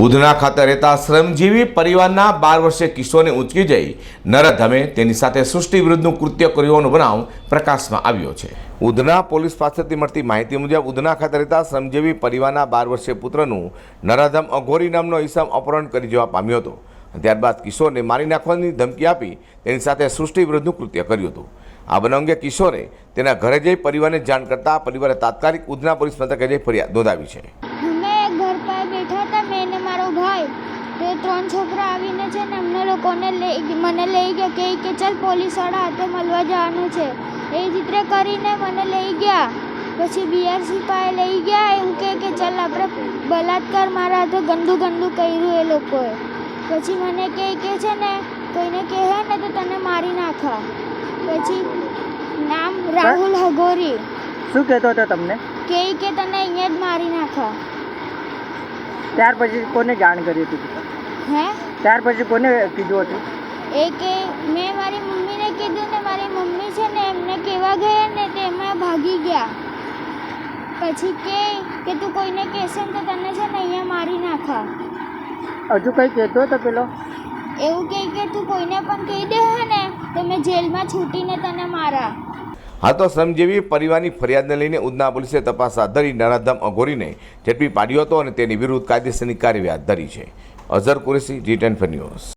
ઉધના ખાતે રહેતા શ્રમજીવી પરિવારના બાર વર્ષીય કિશોરને ઉંચકી જઈ નરધમે તેની સાથે સૃષ્ટિ વિરુદ્ધનું કૃત્ય કર્યું હોવાનો બનાવ પ્રકાશમાં આવ્યો છે. ઉધના પોલીસ પાસેથી મળતી માહિતી મુજબ ઉધના ખાતે રહેતા શ્રમજીવી પરિવારના બાર વર્ષીય પુત્રનું નરાધમ અઘોરી નામનો ઈસમ અપહરણ કરી જવા પામ્યો હતો. ત્યારબાદ કિશોરને મારી નાખવાની ધમકી આપી તેની સાથે સૃષ્ટિ વિરુદ્ધનું કૃત્ય કર્યું હતું. આ બનાવ અંગે કિશોરે તેના ઘરે જઈ પરિવારને જાણ કરતા પરિવારે તાત્કાલિક ઉધના પોલીસ મથકે જઈ ફરિયાદ નોંધાવી છે અમે ઘર પર બેઠા હતા મેં ને મારો ભાઈ તે ત્રણ છોકરા આવીને છે ને અમને લોકોને લઈ મને લઈ ગયા કે કે ચાલ પોલીસવાળા હાથે મળવા જવાનું છે. એ ચિત્ર કરીને મને લઈ ગયા. પછી બીઆરસી પાસે લઈ ગયા એવું કહે કે ચાલ આપણે બલાત્કાર મારા હાથે ગંદુ ગંદુ કર્યું એ લોકોએ. પછી મને કહે કે છે ને કોઈને કહે ને તો તને મારી નાખા. પછી નામ રાહુલ હગોરી. શું કહેતો હતો તમને? કે કે તને અહીંયા જ મારી નાખા. ત્યાર પછી કોને જાણ કરી હતી? હે? ત્યાર પછી કોને કીધું હતું? એ કે મેં મારી મમ્મીને કીધું ને મારી મમ્મી છે ને એમને કહેવા ગયા ને તે એમાં ભાગી ગયા. પછી કે કે તું કોઈને કહેશે ને તો તને છે ને અહીંયા મારી નાખા હજુ કંઈ કહેતો હતો પેલો? એવું કહે કે તું કોઈને પણ કહી દે ને તો મેં જેલમાં છૂટીને તને મારા. હા તો શ્રમજીવી પરિવારની ફરિયાદને લઈને ઉધના પોલીસે તપાસ હાથ ધરી નરાધમ અઘોરીને ઝડપી પાડ્યો હતો અને તેની વિરુદ્ધ કાયદેસરની કાર્યવાહી હાથ ધરી છે. Azhar Qureshi ji ten news.